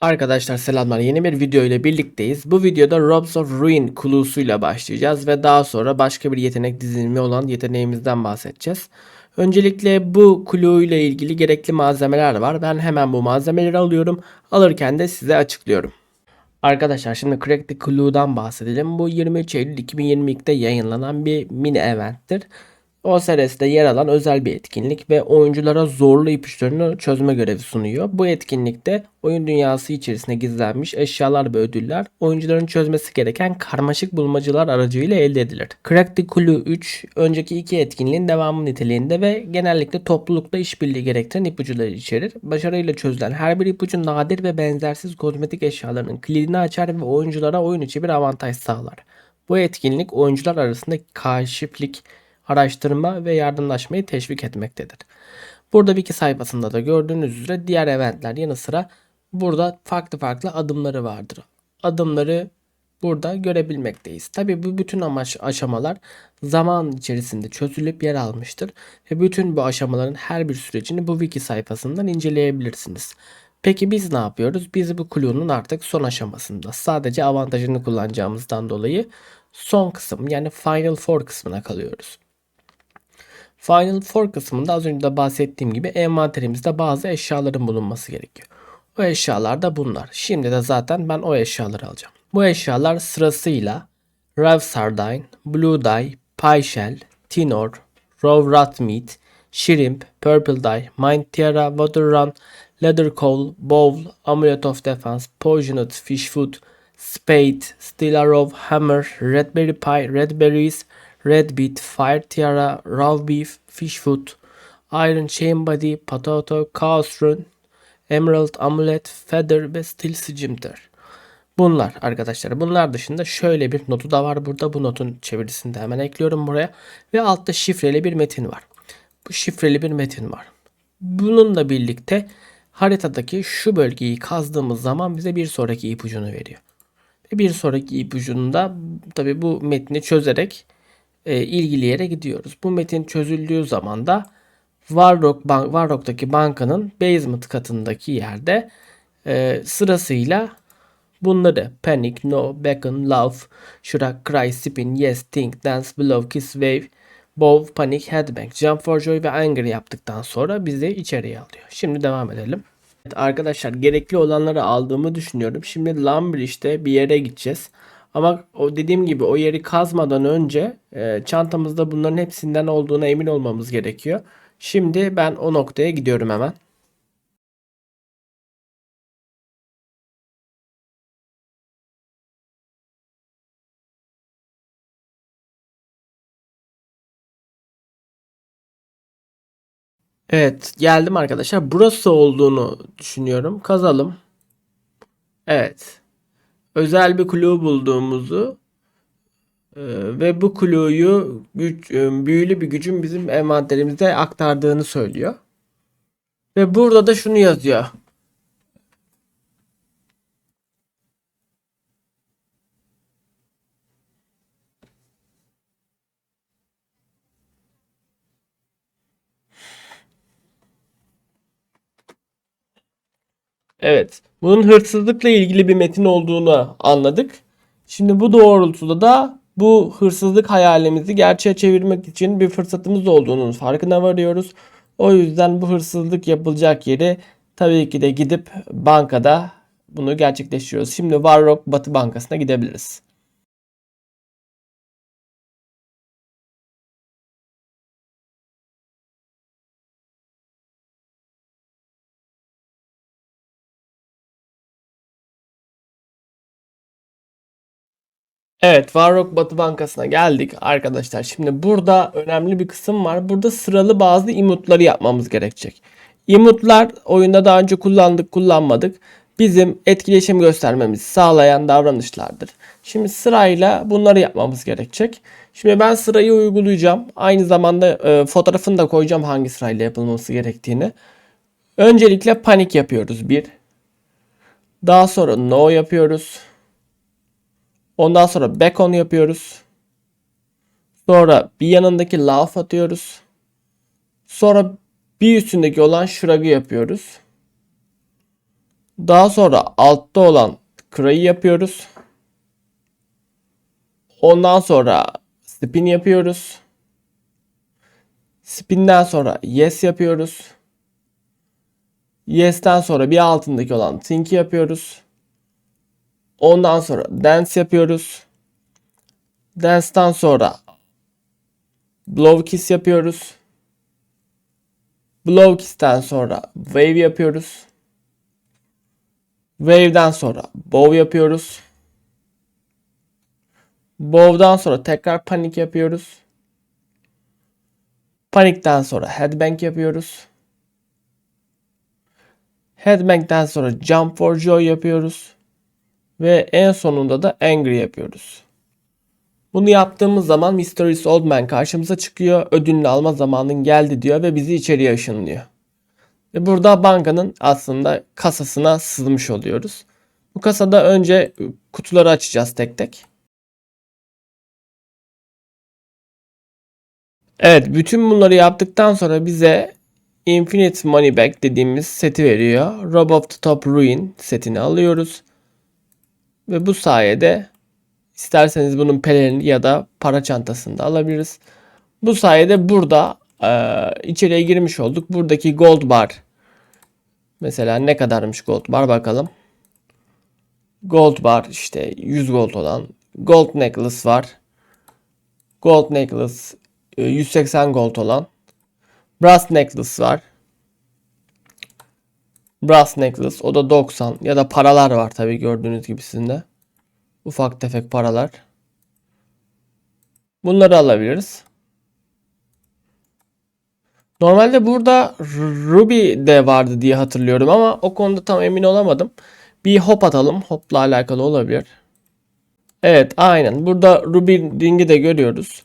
Arkadaşlar selamlar. Yeni bir video ile birlikteyiz. Bu videoda Robs of Ruin Clue'suyla başlayacağız ve daha sonra başka bir yetenek dizilimi olan yeteneğimizden bahsedeceğiz. Öncelikle bu clue ile ilgili gerekli malzemeler var. Ben hemen bu malzemeleri alıyorum. Alırken de size açıklıyorum. Arkadaşlar şimdi Crack the Clue'dan bahsedelim. Bu 23 Eylül 2022'de yayınlanan bir mini eventtir. OSRS'de yer alan özel bir etkinlik ve oyunculara zorlu ipuçlarını çözme görevi sunuyor. Bu etkinlikte oyun dünyası içerisinde gizlenmiş eşyalar ve ödüller oyuncuların çözmesi gereken karmaşık bulmacalar aracıyla elde edilir. Crack the Clue 3 önceki iki etkinliğin devamı niteliğinde ve genellikle toplulukla işbirliği gerektiren ipuçları içerir. Başarıyla çözülen her bir ipucu nadir ve benzersiz kozmetik eşyalarının kilidini açar ve oyunculara oyun içi bir avantaj sağlar. Bu etkinlik oyuncular arasında kaşiflik, araştırma ve yardımlaşmayı teşvik etmektedir. Burada wiki sayfasında da gördüğünüz üzere diğer eventler yanı sıra burada farklı farklı adımları vardır. Adımları burada görebilmekteyiz. Tabi bu bütün amaç aşamalar zaman içerisinde çözülüp yer almıştır ve bütün bu aşamaların her bir sürecini bu wiki sayfasından inceleyebilirsiniz. Peki biz ne yapıyoruz? Biz bu Clue'nun artık son aşamasında sadece avantajını kullanacağımızdan dolayı son kısım yani Final Four kısmına kalıyoruz. Final Four kısmında az önce de bahsettiğim gibi envanterimizde bazı eşyaların bulunması gerekiyor. O eşyalar da bunlar. Şimdi de zaten ben o eşyaları alacağım. Bu eşyalar sırasıyla Rav Sardine, Blue Dye, Pie Shell, Tinor, Raw Rat Meat, Shrimp, Purple Dye, Mind Tiara, Water Run, Leather Coal, Bowl, Amulet of Defense, Poisoned Fish Food, Spade, Steel Arrow, Hammer, Redberry Pie, Red Berries, Red Beet, Fire Tiara, Raw Beef, Fish Food, Iron Chain Body, Potato, Chaos Rune, Emerald Amulet, Feather ve Steel Scimitar. Bunlar arkadaşlar. Bunlar dışında şöyle bir notu da var burada. Bu notun çevirisini de hemen ekliyorum buraya. Ve altta şifreli bir metin var. Bu şifreli bir metin var. Bununla birlikte haritadaki şu bölgeyi kazdığımız zaman bize bir sonraki ipucunu veriyor. Ve bir sonraki ipucunda tabi bu metni çözerek e, ilgili yere gidiyoruz. Bu metin çözüldüğü zaman da Warrock Bank, Warrock'taki bankanın basement katındaki yerde e, sırasıyla bunları Panic, No, Beckon, Love, Shrug, Cry, Spin, Yes, Think, Dance, Blow, Kiss, Wave, Bow, Panic, Headbang, Jump for Joy ve Anger yaptıktan sonra bizi içeriye alıyor. Şimdi devam edelim. Evet, arkadaşlar gerekli olanları aldığımı düşünüyorum. Şimdi Lumbridge'de bir yere gideceğiz. Ama o dediğim gibi o yeri kazmadan önce e, çantamızda bunların hepsinden olduğuna emin olmamız gerekiyor. Şimdi ben o noktaya gidiyorum hemen. Evet geldim arkadaşlar. Burası olduğunu düşünüyorum. Kazalım. Evet. Özel bir clue bulduğumuzu e, ve bu clue'yu güç, e, büyülü bir gücün bizim envanterimize aktardığını söylüyor. Ve burada da şunu yazıyor. Evet. Bunun hırsızlıkla ilgili bir metin olduğunu anladık. Şimdi bu doğrultuda da bu hırsızlık hayalimizi gerçeğe çevirmek için bir fırsatımız olduğunun farkına varıyoruz. O yüzden bu hırsızlık yapılacak yeri tabii ki de gidip bankada bunu gerçekleştiriyoruz. Şimdi Warrock Batı Bankası'na gidebiliriz. Evet, Warrock Batı Bankası'na geldik arkadaşlar. Şimdi burada önemli bir kısım var. Burada sıralı bazı imutları yapmamız gerekecek. İmutlar oyunda daha önce kullandık, kullanmadık. Bizim etkileşim göstermemizi sağlayan davranışlardır. Şimdi sırayla bunları yapmamız gerekecek. Şimdi ben sırayı uygulayacağım. Aynı zamanda e, fotoğrafını da koyacağım hangi sırayla yapılması gerektiğini. Öncelikle panik yapıyoruz bir. Daha sonra no yapıyoruz. Ondan sonra back on yapıyoruz. Sonra bir yanındaki laugh atıyoruz. Sonra bir üstündeki olan shrug'ı yapıyoruz. Daha sonra altta olan cry'ı yapıyoruz. Ondan sonra spin yapıyoruz. Spin'den sonra yes yapıyoruz. Yes'ten sonra bir altındaki olan think yapıyoruz. Ondan sonra dance yapıyoruz. Dance'tan sonra blow kiss yapıyoruz. Blow kiss'ten sonra wave yapıyoruz. Wave'den sonra bow yapıyoruz. Bow'dan sonra tekrar panik yapıyoruz. Panikten sonra headbang yapıyoruz. Headbang'den sonra jump for joy yapıyoruz. Ve en sonunda da angry yapıyoruz. Bunu yaptığımız zaman Mysterious Old Man karşımıza çıkıyor. Ödülünü alma zamanın geldi diyor ve bizi içeriye ışınlıyor. Ve burada bankanın aslında kasasına sızmış oluyoruz. Bu kasada önce kutuları açacağız tek tek. Evet, bütün bunları yaptıktan sonra bize Infinite Money Bag dediğimiz seti veriyor. Rob of the Top Ruin setini alıyoruz. Ve bu sayede isterseniz bunun pelerini ya da para çantasını da alabiliriz. Bu sayede burada e, içeriye girmiş olduk. Buradaki gold bar mesela ne kadarmış gold bar bakalım. Gold bar işte 100 gold olan gold necklace var. Gold necklace 180 gold olan brass necklace var. Brass necklace o da 90 ya da paralar var tabi gördüğünüz gibi sizin Ufak tefek paralar. Bunları alabiliriz. Normalde burada Ruby de vardı diye hatırlıyorum ama o konuda tam emin olamadım. Bir hop atalım. Hopla alakalı olabilir. Evet aynen. Burada Ruby ringi de görüyoruz.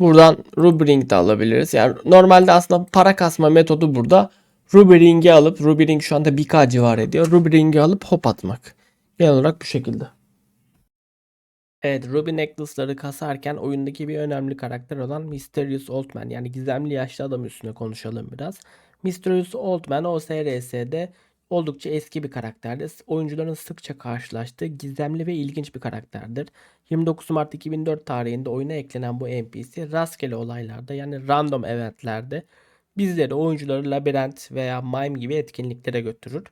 Buradan Ruby ring de alabiliriz. Yani normalde aslında para kasma metodu burada. Ruby ringi alıp Ruby ring şu anda 1K civarı ediyor. Ruby ringi alıp hop atmak. Genel olarak bu şekilde. Evet, Ruby Necklace'ları kasarken oyundaki bir önemli karakter olan Mysterious Old Man yani gizemli yaşlı adam üstüne konuşalım biraz. Mysterious Old Man OSRS'de oldukça eski bir karakterdir. Oyuncuların sıkça karşılaştığı gizemli ve ilginç bir karakterdir. 29 Mart 2004 tarihinde oyuna eklenen bu NPC rastgele olaylarda yani random eventlerde bizleri oyuncuları labirent veya mime gibi etkinliklere götürür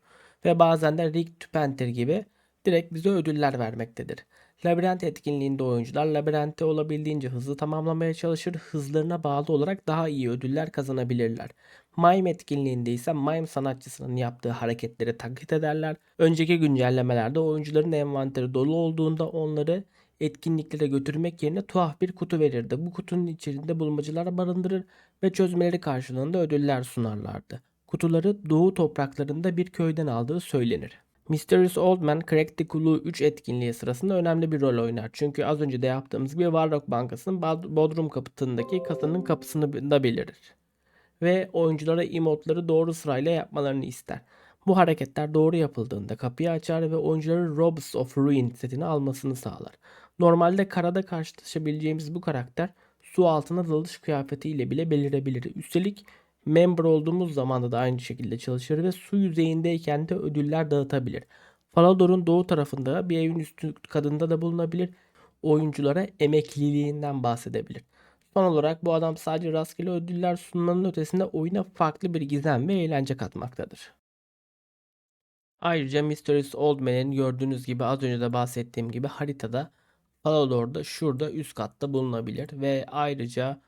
ve bazen de Rick to Panther gibi direkt bize ödüller vermektedir. Labirent etkinliğinde oyuncular labirentte olabildiğince hızlı tamamlamaya çalışır, hızlarına bağlı olarak daha iyi ödüller kazanabilirler. Mime etkinliğinde ise mime sanatçısının yaptığı hareketleri taklit ederler. Önceki güncellemelerde oyuncuların envanteri dolu olduğunda onları etkinliklere götürmek yerine tuhaf bir kutu verirdi. Bu kutunun içinde bulmacalar barındırır ve çözmeleri karşılığında ödüller sunarlardı. Kutuları doğu topraklarında bir köyden aldığı söylenir. Mysterious Old Man Crack the Clue 3 etkinliği sırasında önemli bir rol oynar. Çünkü az önce de yaptığımız gibi Warrock Bankası'nın Bodrum kapıtındaki kasanın kapısını da belirir. Ve oyunculara emotları doğru sırayla yapmalarını ister. Bu hareketler doğru yapıldığında kapıyı açar ve oyuncuların Robes of Ruin setini almasını sağlar. Normalde karada karşılaşabileceğimiz bu karakter su altına dalış kıyafetiyle bile belirebilir. Üstelik member olduğumuz zaman da aynı şekilde çalışır ve su yüzeyindeyken de ödüller dağıtabilir. Falador'un doğu tarafında bir evin üstü kadında da bulunabilir. Oyunculara emekliliğinden bahsedebilir. Son olarak bu adam sadece rastgele ödüller sunmanın ötesinde oyuna farklı bir gizem ve eğlence katmaktadır. Ayrıca Mysterious Old Man'in gördüğünüz gibi az önce de bahsettiğim gibi haritada Falador'da şurada üst katta bulunabilir ve ayrıca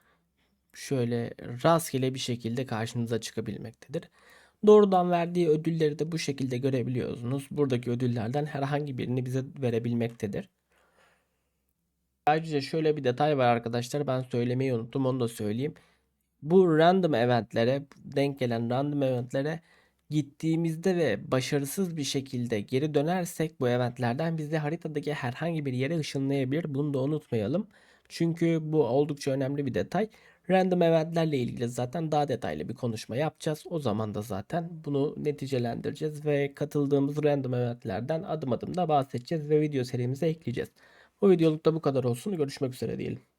şöyle rastgele bir şekilde karşınıza çıkabilmektedir. Doğrudan verdiği ödülleri de bu şekilde görebiliyorsunuz. Buradaki ödüllerden herhangi birini bize verebilmektedir. Ayrıca şöyle bir detay var arkadaşlar. Ben söylemeyi unuttum. Onu da söyleyeyim. Bu random eventlere, denk gelen random eventlere gittiğimizde ve başarısız bir şekilde geri dönersek bu eventlerden bizi haritadaki herhangi bir yere ışınlayabilir. Bunu da unutmayalım. Çünkü bu oldukça önemli bir detay. Random eventlerle ilgili zaten daha detaylı bir konuşma yapacağız. O zaman da zaten bunu neticelendireceğiz ve katıldığımız random eventlerden adım adım da bahsedeceğiz ve video serimize ekleyeceğiz. Bu videoluk da bu kadar olsun. Görüşmek üzere diyelim.